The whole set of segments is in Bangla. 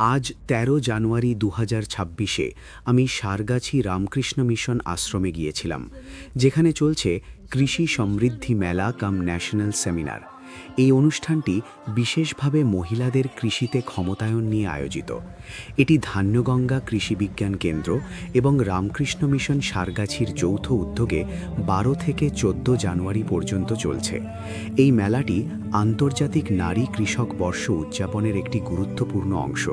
আজ ১৩ জানুয়ারি দু ছাব্বিশে আমি সারগাছি রামকৃষ্ণ মিশন আশ্রমে গিয়েছিলাম, যেখানে চলছে কৃষি সমৃদ্ধি মেলা কাম ন্যাশনাল সেমিনার। এই অনুষ্ঠানটি বিশেষভাবে মহিলাদের কৃষিতে ক্ষমতায়ন নিয়ে আয়োজিত। এটি ধান্যগঙ্গা কৃষি বিজ্ঞান কেন্দ্র এবং রামকৃষ্ণ মিশন সারগাছির যৌথ উদ্যোগে বারো থেকে চোদ্দ জানুয়ারি পর্যন্ত চলছে। এই মেলাটি আন্তর্জাতিক নারী কৃষক বর্ষ উদযাপনের একটি গুরুত্বপূর্ণ অংশ।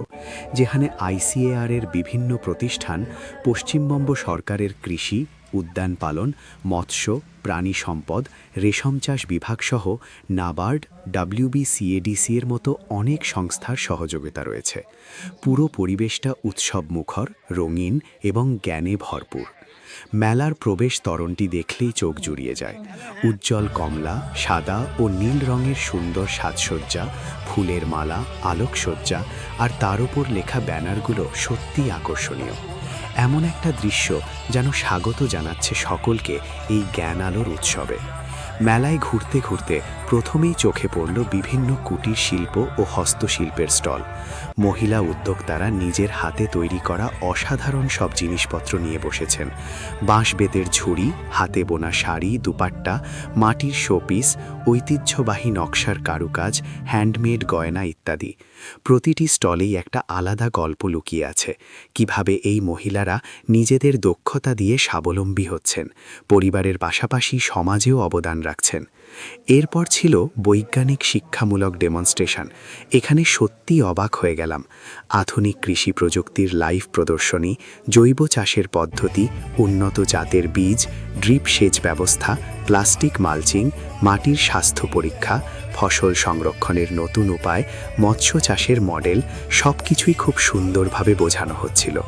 যেখানে আইসিএআর এর বিভিন্ন প্রতিষ্ঠান, পশ্চিমবঙ্গ সরকারের কৃষি, উদ্যান পালন, মৎস্য, প্রাণী সম্পদ, রেশম চাষ বিভাগ সহ নাবার্ড ডাব্লিউবিসিএডিসি এর মতো অনেক সংস্থার সহযোগিতা রয়েছে। পুরো পরিবেশটা উৎসবমুখর, রঙিন এবং জ্ঞানে ভরপুর। মেলার প্রবেশ তরণটি দেখলেই চোখ জুড়িয়ে যায়। উজ্জ্বল কমলা, সাদা ও নীল রঙের সুন্দর সাজসজ্জা, ফুলের মালা, আলোকসজ্জা আর তার উপর লেখা ব্যানারগুলো সত্যিই আকর্ষণীয়। এমন একটা দৃশ্য যেন স্বাগত জানাচ্ছে সকলকে এই জ্ঞান আলোর উৎসবে। মেলায় ঘুরতে ঘুরতে প্রথমেই চোখে পড়ল বিভিন্ন কুটির শিল্প ও হস্তশিল্পের স্টল। মহিলা উদ্যোক্তারা নিজের হাতে তৈরি করা অসাধারণ সব জিনিসপত্র নিয়ে বসেছেন। বাঁশ বেতের ঝুড়ি, হাতে বোনা শাড়ি, দুপাট্টা, মাটির শোপিস, ঐতিহ্যবাহী নকশার কারুকাজ, হ্যান্ডমেড গয়না ইত্যাদি। প্রতিটি স্টলেই একটা আলাদা গল্প লুকিয়ে আছে। কীভাবে এই মহিলারা নিজেদের দক্ষতা দিয়ে স্বাবলম্বী হচ্ছেন, পরিবারের পাশাপাশি সমাজেও অবদান রাখছেন। এরপর ছিল বৈজ্ঞানিক শিক্ষামূলক ডেমনস্ট্রেশন। এখানে সত্যি অবাক হয়ে গেলাম। আধুনিক কৃষি প্রযুক্তির লাইভ প্রদর্শনী, জৈব চাষের পদ্ধতি, উন্নত জাতের বীজ, ড্রিপ সেচ ব্যবস্থা, প্লাস্টিক মালচিং মাটির স্বাস্থ্য পরীক্ষা, ফসল সংরক্ষণের নতুন উপায়, মৎস্য চাষের মডেল সব কিছুই খুব সুন্দরভাবে বোঝানো হচ্ছিল।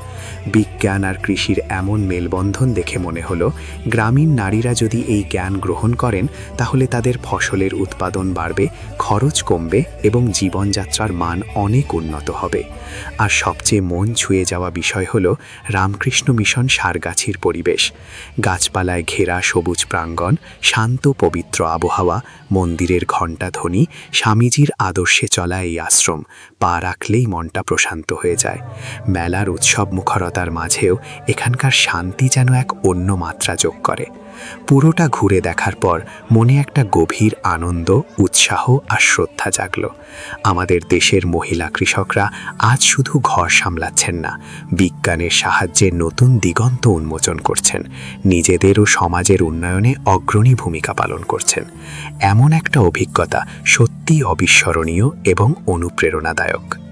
বিজ্ঞান আর কৃষির এমন মেলবন্ধন দেখে মনে হলো, গ্রামীণ নারীরা যদি এই জ্ঞান গ্রহণ করেন, তাহলে তাদের ফসলের উৎপাদন বাড়বে, খরচ কমবে এবং জীবনযাত্রার মান অনেক উন্নত হবে। আর সবচেয়ে মন ছুঁয়ে যাওয়া বিষয় হল রামকৃষ্ণ মিশন সারগাছির পরিবেশ। গাছপালায় ঘেরা সবুজ প্রাঙ্গণ, শান্ত পবিত্র আবহাওয়া, মন্দিরের ঘণ্টা ধ্বনি, স্বামীজির আদর্শে চলা এই আশ্রম পা রাখলেই মনটা প্রশান্ত হয়ে যায়। মেলার উৎসব মুখরতার মাঝেও এখানকার শান্তি যেন এক অন্য মাত্রা যোগ করে। পুরোটা ঘুরে দেখার পর মনে একটা গভীর আনন্দ, উৎসাহ আর শ্রদ্ধা জাগল। আমাদের দেশের মহিলা কৃষকরা আজ শুধু ঘর সামলাচ্ছেন না, বিজ্ঞানের সাহায্যে নতুন দিগন্ত উন্মোচন করছেন, নিজেদের ও সমাজের উন্নয়নে অগ্রণী ভূমিকা পালন করছেন। এমন একটা অভিজ্ঞতা সত্যিই অবিস্মরণীয় এবং অনুপ্রেরণাদায়ক।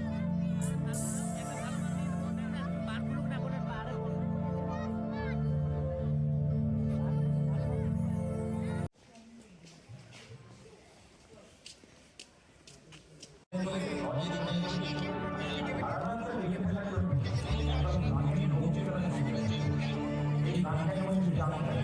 Thank you.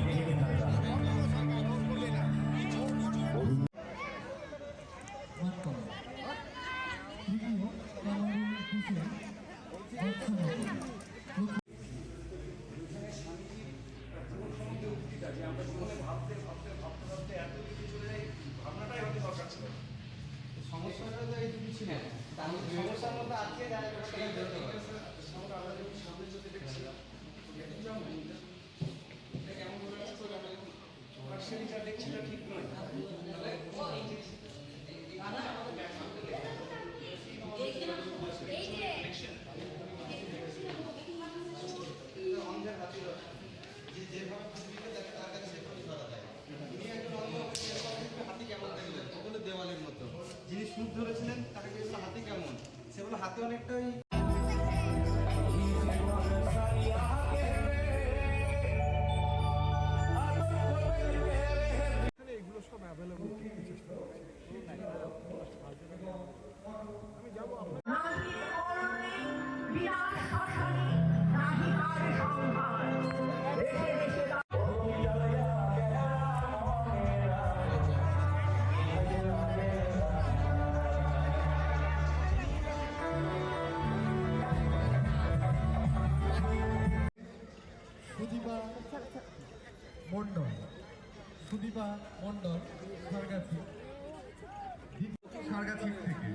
সমস্যাটা তো এই কিছু না তাহলে সমস্যার মধ্যে আজকে যায় সেটাই বেরোতে পারে হাতি কেমন দেখলেন ওগুলো দেওয়ালের মতো যিনি সুদ ধরেছিলেন তাকে বলল হাতি কেমন? সে বলল হাতি অনেকটা ওই এগুলো সব অ্যাভেলেবল আমি যাব আপনার মণ্ডল সুদীপা মণ্ডল সারগাছি সারগাছি থেকে।